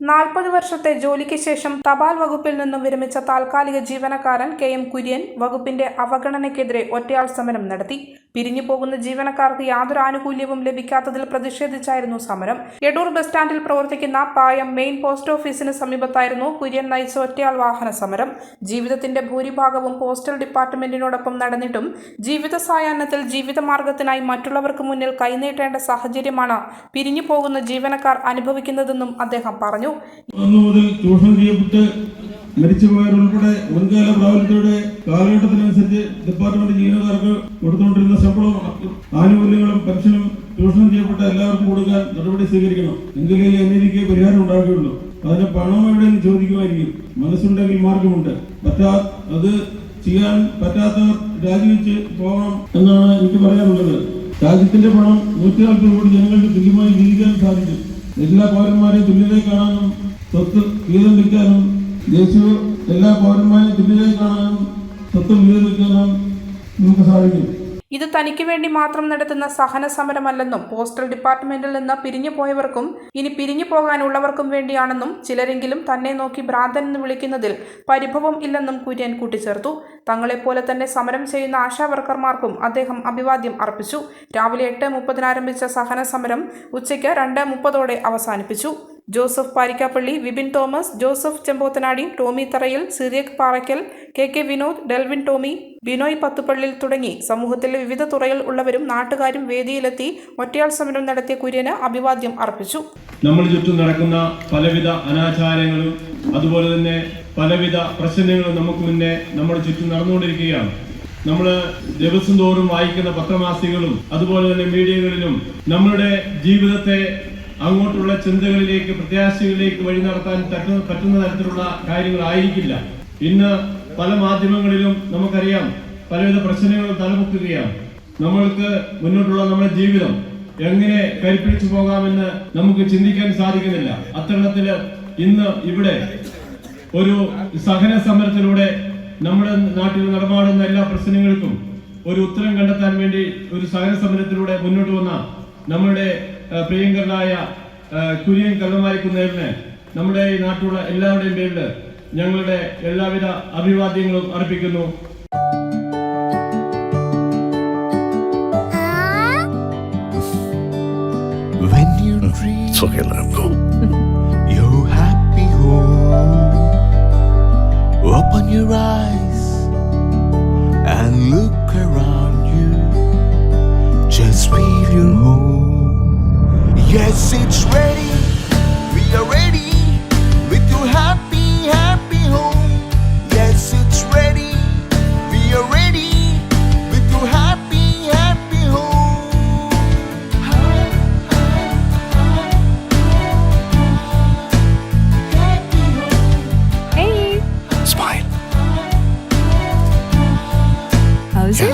നാൽപ്പത് വർഷത്തെ ജോലിക്ക് ശേഷം തപാൽ വകുപ്പിൽ നിന്നും വിരമിച്ച താൽക്കാലിക ജീവനക്കാരൻ കെ എം കുര്യൻ വകുപ്പിന്റെ അവഗണനയ്ക്കെതിരെ ഒറ്റയാൾ സമരം നടത്തി. പിരിഞ്ഞു പോകുന്ന ജീവനക്കാർക്ക് യാതൊരു ആനുകൂല്യവും ലഭിക്കാത്തതിൽ പ്രതിഷേധിച്ചായിരുന്നു സമരം. എടൂർ ബസ് സ്റ്റാൻഡിൽ പ്രവർത്തിക്കുന്ന പായം മെയിൻ പോസ്റ്റ് ഓഫീസിന് സമീപത്തായിരുന്നു കുര്യൻ നയിച്ച ഒറ്റയാൾ വാഹന സമരം. ജീവിതത്തിന്റെ ഭൂരിഭാഗവും പോസ്റ്റൽ ഡിപ്പാർട്ട്മെന്റിനോടൊപ്പം നടന്നിട്ടും ജീവിത സായാഹ്നത്തിൽ ജീവിതമാർഗത്തിനായി മറ്റുള്ളവർക്ക് മുന്നിൽ കൈനീട്ടേണ്ട സാഹചര്യമാണ് പിരിഞ്ഞു പോകുന്ന ജീവനക്കാർ അനുഭവിക്കുന്നതെന്നും അദ്ദേഹം പറഞ്ഞു. ചെയ്യപ്പെട്ട് മരിച്ചുപോയവരുൾപ്പെടെ മുൻകാല പ്രാബല്യത്തോടെ കാലഘട്ടത്തിനനുസരിച്ച് ഡിപ്പാർട്ട്മെന്റ് ജീവനക്കാർക്ക് കൊടുത്തുകൊണ്ടിരുന്ന ശമ്പളവും ആനുകൂല്യങ്ങളും പെൻഷനും ചൂഷണം ചെയ്യപ്പെട്ട എല്ലാവർക്കും കൊടുക്കാൻ നടപടി സ്വീകരിക്കണം. എങ്കിലേ അനീതിക്ക് പരിഹാരം ഉണ്ടാവുകയുള്ളൂ. അതിന് പണം എവിടെയെന്ന് ചോദിക്കുമായിരിക്കും. മനസ്സുണ്ടെങ്കിൽ മാർഗമുണ്ട്. പറ്റാ അത് ചെയ്യാൻ പറ്റാത്തവർ രാജിവെച്ച് പോകണം എന്നാണ് എനിക്ക് പറയാനുള്ളത്. രാജ്യത്തിന്റെ പണം നൂറ്റി നാൽപ്പത് കോടി ജനങ്ങൾക്ക് തുല്യമായി ജീവിക്കാൻ സാധിക്കും എല്ലാ പൗരന്മാരെയും തുല്യരായി കാണാനും സ്വത്ത് വീതം വയ്ക്കാനും ദേശീയ എല്ലാ പൗരന്മാരെയും തുല്യരായി കാണാനും സ്വത്ത് വീതം വയ്ക്കാനും നമുക്ക് സാധിക്കും. ഇത് തനിക്ക് വേണ്ടി മാത്രം നടത്തുന്ന സഹന സമരമല്ലെന്നും പോസ്റ്റൽ ഡിപ്പാർട്ട്മെന്റിൽ നിന്ന് പിരിഞ്ഞു പോയവർക്കും ഇനി പിരിഞ്ഞു പോകാനുള്ളവർക്കും വേണ്ടിയാണെന്നും ചിലരെങ്കിലും തന്നെ നോക്കി ഭ്രാന്തൻ എന്ന് വിളിക്കുന്നതിൽ പരിഭവം ഇല്ലെന്നും കുര്യൻ കൂട്ടിച്ചേർത്തു. തങ്ങളെപ്പോലെ തന്നെ സമരം ചെയ്യുന്ന ആശാവർക്കർമാർക്കും അദ്ദേഹം അഭിവാദ്യം അർപ്പിച്ചു. രാവിലെ എട്ട് മുപ്പതിന് ആരംഭിച്ച സഹന സമരം ഉച്ചയ്ക്ക് രണ്ട് മുപ്പതോടെ അവസാനിപ്പിച്ചു. ജോസഫ് പാരിക്കാപ്പള്ളി വിപിൻ തോമസ് ജോസഫ് ചെമ്പോത്തനാടി ടോമി തറയിൽ സിറിയക് പാറയ്ക്കൽ കെ കെ വിനോദ് ഡെൽവിൻ ടോമി ബിനോയ് പത്തുപള്ളിൽ തുടങ്ങി. സമൂഹത്തിലെ വിവിധ തുറയിൽ ഉള്ളവരും നാട്ടുകാരും വേദിയിലെത്തി ഒറ്റയാൾ സമരം നടത്തിയ കുര്യന് അഭിവാദ്യം അർപ്പിച്ചു. നമ്മൾ ചുറ്റും നടക്കുന്ന പലവിധ അനാചാരങ്ങളും അതുപോലെ തന്നെ പലവിധ പ്രശ്നങ്ങളും നമുക്ക് മുന്നേ നമ്മുടെ ചുറ്റും നടന്നുകൊണ്ടിരിക്കുകയാണ്. നമ്മൾ ദിവസം തോറും വായിക്കുന്ന പത്രമാസികളും അതുപോലെ തന്നെ മീഡിയകളിലും നമ്മളുടെ ജീവിതത്തെ അങ്ങോട്ടുള്ള ചിന്തകളിലേക്ക് പ്രത്യാശകളിലേക്ക് വഴി നടത്താൻ പറ്റുന്ന തരത്തിലുള്ള കാര്യങ്ങളായിരിക്കില്ല. ഇന്ന് പല മാധ്യമങ്ങളിലും നമുക്കറിയാം പലവിധ പ്രശ്നങ്ങളും തലമുക്കുകയാണ് നമ്മൾക്ക് മുന്നോട്ടുള്ള നമ്മുടെ ജീവിതം എങ്ങനെ കരിപ്പിടിച്ചു പോകാമെന്ന് നമുക്ക് ചിന്തിക്കാൻ സാധിക്കുന്നില്ല. അത്തരണത്തിൽ ഇന്ന് ഇവിടെ ഒരു സഹന സമരത്തിലൂടെ നമ്മുടെ നാട്ടിൽ നടമാടുന്ന എല്ലാ പ്രശ്നങ്ങൾക്കും ഒരു ഉത്തരം കണ്ടെത്താൻ വേണ്ടി ഒരു സഹന സമരത്തിലൂടെ മുന്നോട്ട് വന്ന നമ്മുടെ പ്രിയങ്കരനായ കുര്യൻ കല്ലമാരിക്കുന്നതിന് നമ്മുടെ ഈ നാട്ടിലുള്ള എല്ലാവരുടെയും പേരിൽ ഞങ്ങളുടെ എല്ലാവിധ അഭിവാദ്യങ്ങളും അർപ്പിക്കുന്നു When you dream happy home, open your eyes and look around you. Just feel. Yes, it's ready.